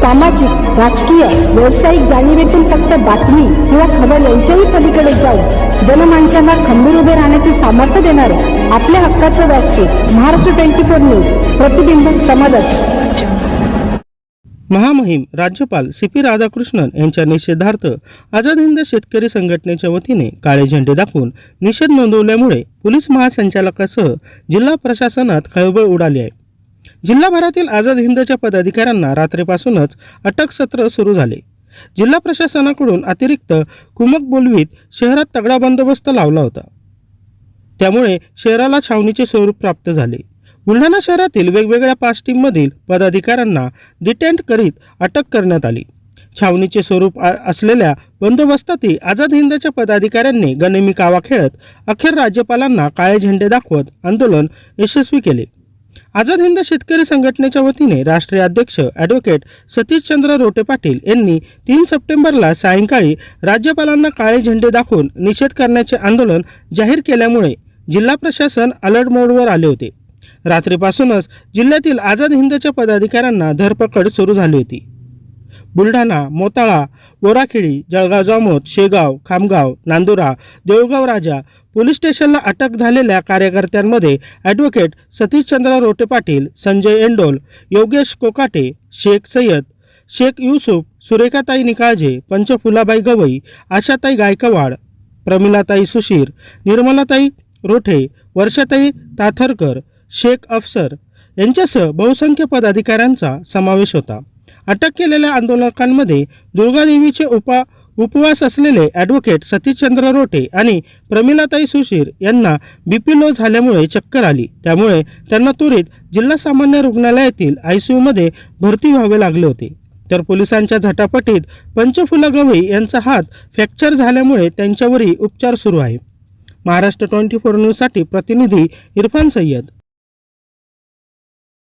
सामाजिक राजकीय व्यावसायिक जाणीवेतून फक्त बातमी किंवा खबर यांच्याही पलीकडे जाऊन जनमानसांना खंबीर उभे राहण्याचे सामर्थ्य देणारे आपल्या हक्काचं व्यासपीठ महाराष्ट्र ट्वेंटी फोर न्यूज प्रतिबिंब समाजात महामहिम राज्यपाल सी पी राधाकृष्णन यांच्या निषेधार्थ आझाद हिंद शेतकरी संघटनेच्या वतीने काळे झेंडे दाखवून निषेध नोंदवल्यामुळे पोलीस महासंचालकासह जिल्हा प्रशासनात खळबळ उडाली आहे. जिल्हाभरातील आझाद हिंदच्या पदाधिकाऱ्यांना रात्रीपासूनच अटक सत्र सुरू झाले. जिल्हा प्रशासनाकडून अतिरिक्त कुमक बोलवीत शहरात तगडा बंदोबस्त लावला होता. त्यामुळे शहराला छावणीचे स्वरूप प्राप्त झाले. बुलढाणा शहरातील वेगवेगळ्या पाच टीममधील पदाधिकाऱ्यांना डिटेंट करीत अटक करण्यात आली. छावणीचे स्वरूप असलेल्या बंदोबस्तातही आझाद हिंदच्या पदाधिकाऱ्यांनी गनिमी कावा खेळत अखेर राज्यपालांना काळे झेंडे दाखवत आंदोलन यशस्वी केले. आझाद हिंद शेतकरी संघटनेच्या वतीने राष्ट्रीय अध्यक्ष ॲडव्होकेट सतीशचंद्र रोटे पाटील यांनी तीन सप्टेंबरला सायंकाळी राज्यपालांना काळे झेंडे दाखवून निषेध करण्याचे आंदोलन जाहीर केल्यामुळे जिल्हा प्रशासन अलर्ट मोडवर आले होते. रात्रीपासूनच जिल्ह्यातील आझाद हिंदच्या पदाधिकाऱ्यांना धरपकड सुरू झाली होती. बुलढाणा मोताळा बोराखेडी जळगाव जामोद शेगाव खामगाव नांदुरा देऊळगाव राजा पोलीस स्टेशनला अटक झालेल्या कार्यकर्त्यांमध्ये ॲडव्होकेट सतीशचंद्र रोटे पाटील संजय एंडोल योगेश कोकाटे शेख सय्यद शेख युसुफ सुरेखाताई निकाळजे पंचफुलाबाई गवई आशाताई गायकवाड प्रमिलाताई सुशीर निर्मलाताई रोठे वर्षाताई ताथरकर शेख अफसर यांच्यासह बहुसंख्य पदाधिकाऱ्यांचा समावेश होता. अटक केलेल्या आंदोलकांमध्ये दुर्गादेवीचे उपा उपवास असलेले ॲडव्होकेट सतीशचंद्र रोटे आणि प्रमिलाताई सुशीर यांना बीपी लो झाल्यामुळे चक्कर आली. त्यामुळे त्यांना त्वरित जिल्हा सामान्य रुग्णालयातील आय सी यूमध्ये भरती व्हावे लागले होते. तर पोलिसांच्या झटापटीत पंचफुला गवई यांचा हात फ्रॅक्चर झाल्यामुळे त्यांच्यावरही उपचार सुरू आहे. महाराष्ट्र ट्वेंटी फोर न्यूजसाठी प्रतिनिधी इरफान सय्यद.